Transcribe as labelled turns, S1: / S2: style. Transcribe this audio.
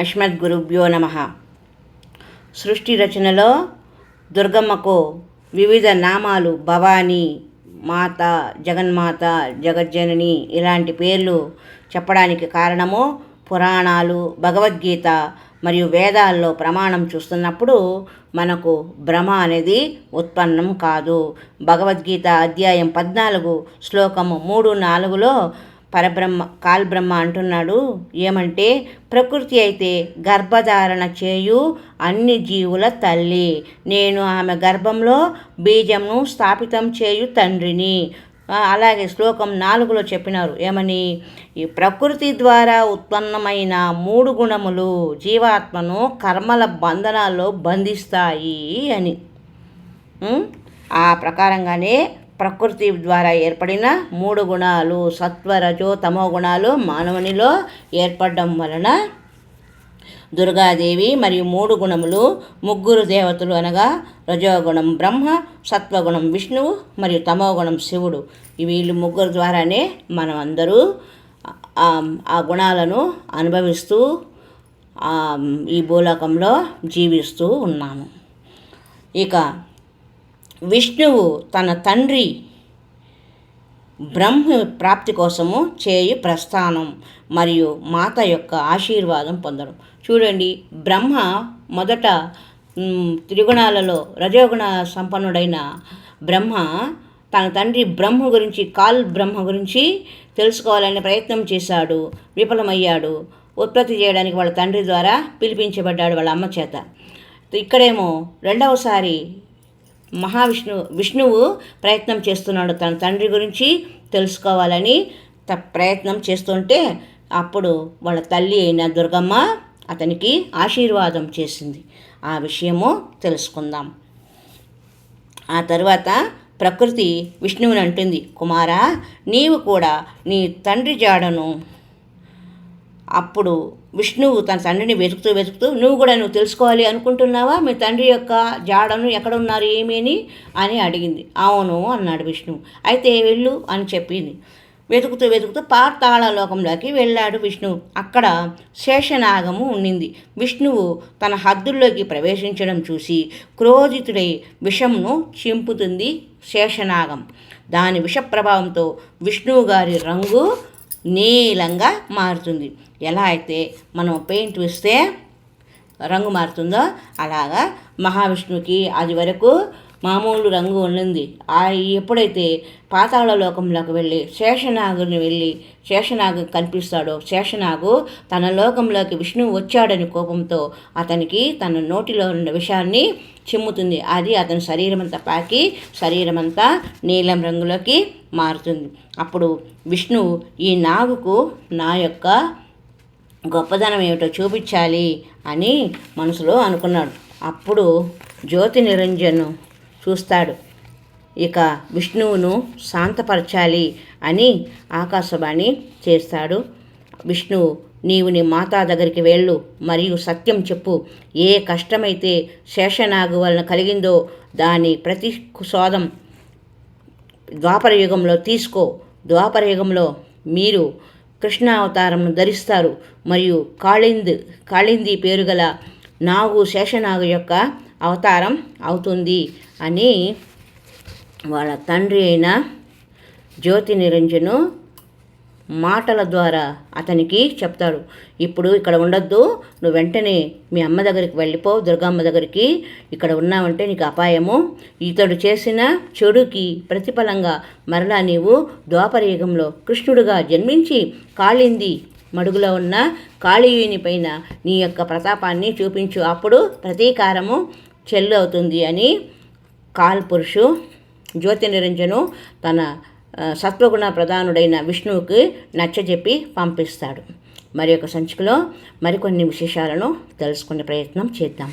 S1: అస్మద్గురుభ్యో నమ. సృష్టి రచనలో దుర్గమ్మకు వివిధ నామాలు భవానీ మాత జగన్మాత జగజ్జనని ఇలాంటి పేర్లు చెప్పడానికి కారణము పురాణాలు భగవద్గీత మరియు వేదాల్లో ప్రమాణం చూస్తున్నప్పుడు మనకు భ్రమ అనేది ఉత్పన్నం కాదు. భగవద్గీత అధ్యాయం పద్నాలుగు శ్లోకము మూడు నాలుగులో పరబ్రహ్మ కాల్బ్రహ్మ అంటున్నాడు. ఏమంటే ప్రకృతి అయితే గర్భధారణ చేయు అన్ని జీవుల తల్లి. నేను ఆమె గర్భంలో బీజంను స్థాపితం చేయు తండ్రిని. అలాగే శ్లోకం నాలుగులో చెప్పినారు. ఏమని? ఈ ప్రకృతి ద్వారా ఉత్పన్నమైన మూడు గుణములు జీవాత్మను కర్మల బంధనాల్లో బంధిస్తాయి అని. ఆ ప్రకారంగానే ప్రకృతి ద్వారా ఏర్పడిన మూడు గుణాలు సత్వరజో తమో గుణాలు మానవునిలో ఏర్పడడం వలన దుర్గాదేవి మరియు మూడు గుణములు ముగ్గురు దేవతలు అనగా రజోగుణం బ్రహ్మ సత్వగుణం విష్ణువు మరియు తమోగుణం శివుడు. వీళ్ళు ముగ్గురు ద్వారానే మనం అందరూ ఆ గుణాలను అనుభవిస్తూ ఈ భూలోకంలో జీవిస్తూ ఉన్నాము. ఇక విష్ణువు తన తండ్రి బ్రహ్మ ప్రాప్తి కోసము చేయు ప్రస్థానం మరియు మాత యొక్క ఆశీర్వాదం పొందడం. చూడండి బ్రహ్మ మొదట త్రిగుణాలలో రజోగుణ సంపన్నుడైన బ్రహ్మ తన తండ్రి బ్రహ్మ గురించి కాల్ బ్రహ్మ గురించి తెలుసుకోవాలనే ప్రయత్నం చేశాడు విఫలమయ్యాడు. ఉత్పత్తి చేయడానికి వాళ్ళ తండ్రి ద్వారా పిలిపించబడ్డాడు వాళ్ళ అమ్మ చేత. ఇక్కడేమో రెండవసారి మహావిష్ణు విష్ణువు ప్రయత్నం చేస్తున్నాడు. తన తండ్రి గురించి తెలుసుకోవాలని త ప్రయత్నం చేస్తుంటే అప్పుడు వాళ్ళ తల్లి అయిన దుర్గమ్మ అతనికి ఆశీర్వాదం చేసింది. ఆ విషయము తెలుసుకుందాం. ఆ తర్వాత ప్రకృతి విష్ణువుని అంటుంది కుమారా నీవు కూడా నీ తండ్రి జాడను అప్పుడు విష్ణువు తన తండ్రిని వెతుకుతూ వెతుకుతూ నువ్వు కూడా నువ్వు తెలుసుకోవాలి అనుకుంటున్నావా? మీ తండ్రి యొక్క జాడను ఎక్కడ ఉన్నారు ఏమీ అని అడిగింది. అవును అన్నాడు విష్ణువు. అయితే వెళ్ళు అని చెప్పింది. వెతుకుతూ వెతుకుతూ పాతాళలోకంలోకి వెళ్ళాడు విష్ణువు. అక్కడ శేషనాగము ఉండింది విష్ణువు తన హద్దుల్లోకి ప్రవేశించడం చూసి క్రోధితుడై విషంను చింపుతుంది శేషనాగం. దాని విష ప్రభావంతో విష్ణువు గారి రంగు నీలంగా మారుతుంది. ఎలా అయితే మనం పెయింట్ వేస్తే రంగు మారుతుందో అలాగా మహావిష్ణువుకి అది వరకు మామూలు రంగు ఉండింది. ఆ ఎప్పుడైతే పాతాళ లోకంలోకి వెళ్ళి శేషనాగుని వెళ్ళి శేషనాగు కనిపిస్తాడో శేషనాగు తన లోకంలోకి విష్ణువు వచ్చాడని కోపంతో అతనికి తన నోటిలో ఉన్న విషయాన్ని చిమ్ముతుంది. అది అతని శరీరం అంతా పాకి శరీరం అంతా నీలం రంగులోకి మారుతుంది. అప్పుడు విష్ణువు ఈ నాగుకు నా యొక్క గొప్పదనం ఏమిటో చూపించాలి అని మనసులో అనుకున్నాడు. అప్పుడు జ్యోతి నిరంజను చూస్తాడు. ఇక విష్ణువును శాంతపరచాలి అని ఆకాశవాణి చేస్తాడు. విష్ణువు నీవు నీ మాతా దగ్గరికి వెళ్ళు మరియు సత్యం చెప్పు. ఏ కష్టమైతే శేషనాగు వలన కలిగిందో దాని ప్రతి సోదం ద్వాపరయుగంలో తీసుకో. ద్వాపరయుగంలో మీరు కృష్ణ అవతారంను ధరిస్తారు మరియు కాళింద్ కాళింది పేరు గల నాగు శేషనాగు యొక్క అవతారం అవుతుంది. అని వాళ్ళ తండ్రి అయిన జ్యోతి నిరంజను మాటల ద్వారా అతనికి చెప్తాడు. ఇప్పుడు ఇక్కడ ఉండొద్దు. నువ్వు వెంటనే మీ అమ్మ దగ్గరికి వెళ్ళిపో. దుర్గమ్మ దగ్గరికి ఇక్కడ ఉన్నావంటే నీకు అపాయము. ఇతడు చేసిన చెడుకి ప్రతిఫలంగా మరలా నీవు ద్వాపరయుగంలో కృష్ణుడుగా జన్మించి కాళింది మడుగులో ఉన్న కాళీయుని పైన నీ యొక్క ప్రతాపాన్ని చూపించు. అప్పుడు ప్రతీకారము చెల్లు అవుతుంది అని కాల్పురుషు జ్యోతి నిరంజను తన సత్వగుణ ప్రధానుడైన విష్ణువుకి నచ్చజెప్పి పంపిస్తాడు. మరి యొక్క సంచికలో మరికొన్ని విశేషాలను తెలుసుకునే ప్రయత్నం చేద్దాం.